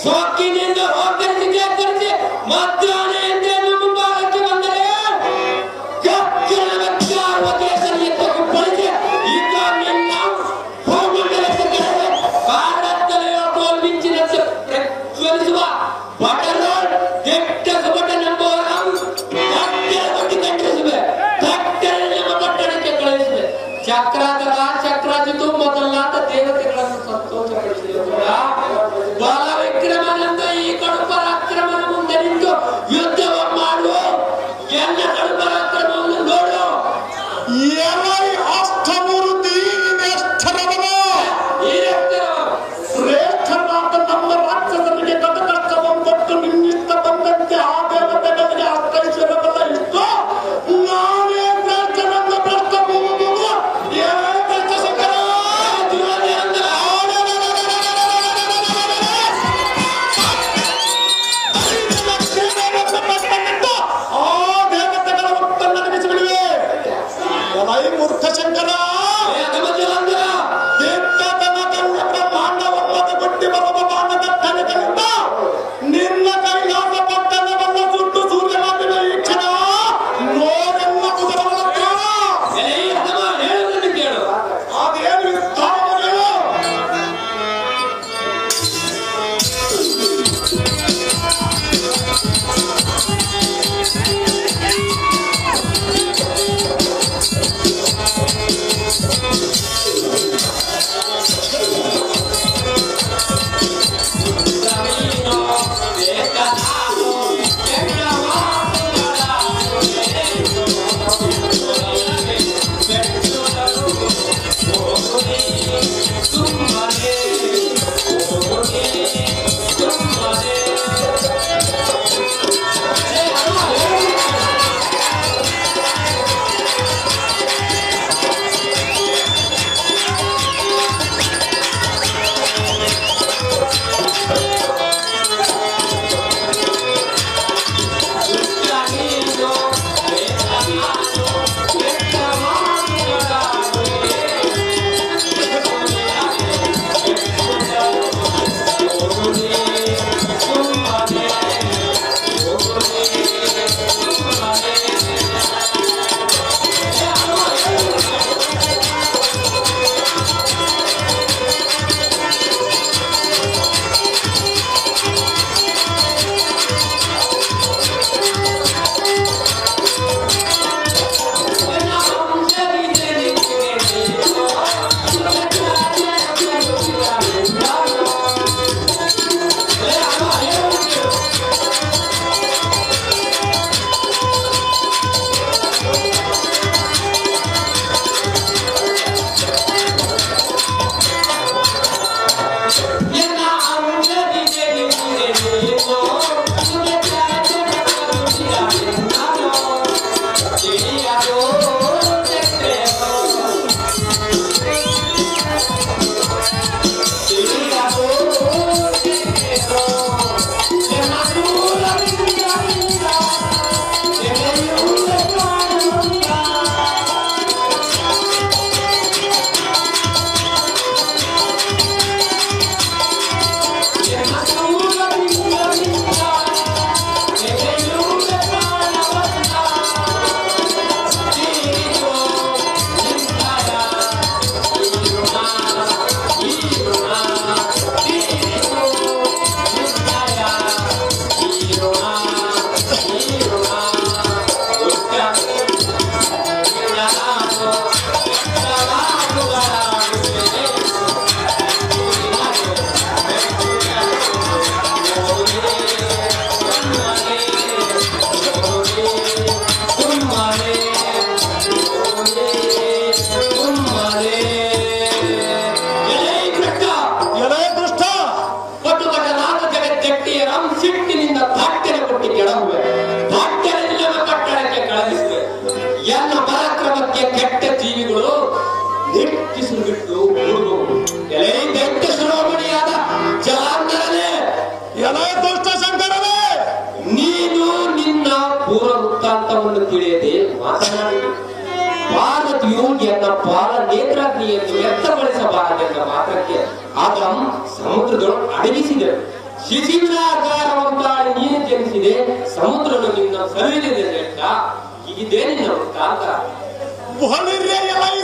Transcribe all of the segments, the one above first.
ಅಕ್ಕರದಿ ಸೊಕ್ಕಿನಿಂದ ಹೋಗರಿಸಿ ಮಾಡಿಸುವೆ ವಾಕ್ಯವೆಲ್ಲವನ್ನು ಕಳಕ್ಕೆ ಎಲ್ಲ ಪರಾಕ್ರಮಕ್ಕೆ ಕೆಟ್ಟ ಜೀವಿಗಳು ನಿಟ್ಟಿಸಿರು ಬಿಟ್ಟು ಮುಳುಗುವುದು ಎಲೆ ದೈತ್ಯ ಶಿರೋಮಣಿಯಾದ ಜಲಾಂತರನೇ, ಎಲ ದುಷ್ಟ ಶಂಕರನೇ, ನೀನು ನಿನ್ನ ಪೂರ್ವ ವೃತ್ತಾಂತವನ್ನು ತಿಳಿಯದೆ ಮಾತನಾಡಿದೆ. ಭಾರತೀಯು ಎನ್ನ ಬಾಲ ನೇತ್ರಾಗ್ನಿಯನ್ನು ವ್ಯಕ್ತಪಡಿಸಬಾರದೆಂದ ಮಾತ್ರಕ್ಕೆ ಆತನು ಸಮುದ್ರದೊಳಗೆ ಅಡಗಿಸಿದರು ನೀನು ಜನಿಸಿದೆ. ಸಮುದ್ರನು ನಿನ್ನ ಸರಿದಿದೆ ಅಂತ ಇದೇ ನಿನ್ನ ವೃತ್ತಾಂತ. ಬಹಳಿರ್ಯ ಎಲೈ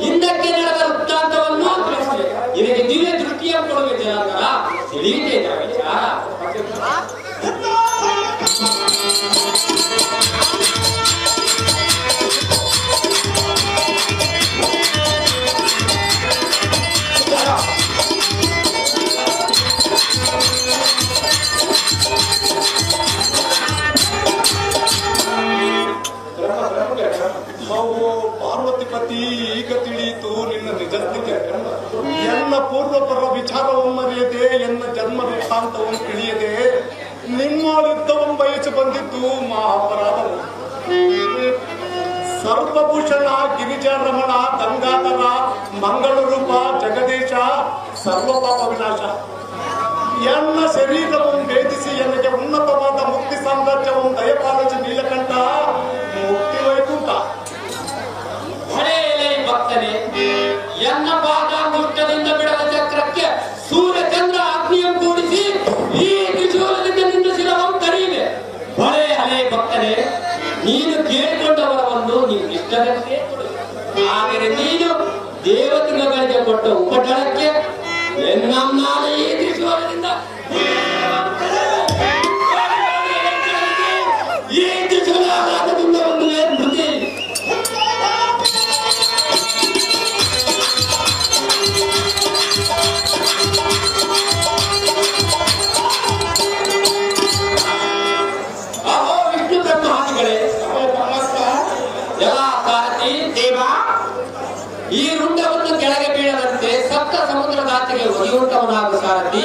ಹಿಂದಕ್ಕೆ ನಡೆದ ವೃತ್ತಾಂತವನ್ನು ತಿಳಿಸಿದೆ ಇದಕ್ಕೆ ದಿವ್ಯ ದೃಷ್ಟಿಯ ಕೊಡುಗೆ ಜನಾಂತರ ತಿಳಿಯಿದೆ ಪೂರ್ವಪರ ವಿಚಾರವನ್ನರಿಯದೆ ಎನ್ನ ಜನ್ಮ ವೃತ್ತಾಂತವನ್ನು ತಿಳಿಯದೆ ನಿಮ್ಮಲ್ಲಿದ್ದವನ್ ಬಯಸಿ ಬಂದಿದ್ದು ಮಾ ಅಪರಾಧ ಸರ್ವಭೂಷಣ, ಗಿರಿಜಾರಮಣ, ಗಂಗಾಧರ, ಮಂಗಳರೂಪ, ಜಗದೀಶ, ಸರ್ವಪಾಪ ವಿನಾಶ. ಎನ್ನ ಶರೀರವನ್ನು ಕೊಡು ಆದರೆ ನೀನು ದೇವತೆಗಳಿಗೆ ಕೊಟ್ಟ ಉಪಟಳಕ್ಕೆ ಎನ್ನಮ್ನಾದ ಈ ತ್ರಿಶೂಲದಿಂದ ಈ ತ್ರಿಶೂಲ ಆಘಾತದಿಂದ ಒಂದು ಮೃತಿ ಅಹೋ ವಿಷ್ಣು ಬ್ರಹ್ಮಾದಿಗಳೇ ಎಲ್ಲ ಸಾರಥಿ ದೇವ ಈ ರುಂಡವನ್ನು ಕೆಳಗೆ ಬೀಳದಂತೆ ಸಪ್ತ ಸಮುದ್ರದಾಚೆಗೆ ಒದಿಯುಂಟವನಾದ ಸಾರಥಿ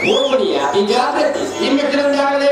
ಭೂಮಿ ಅತಿ ಜಾಗೃತಿ ನಿಮ್ಮಿಬ್ಬರಿಂದಾಗಲೇ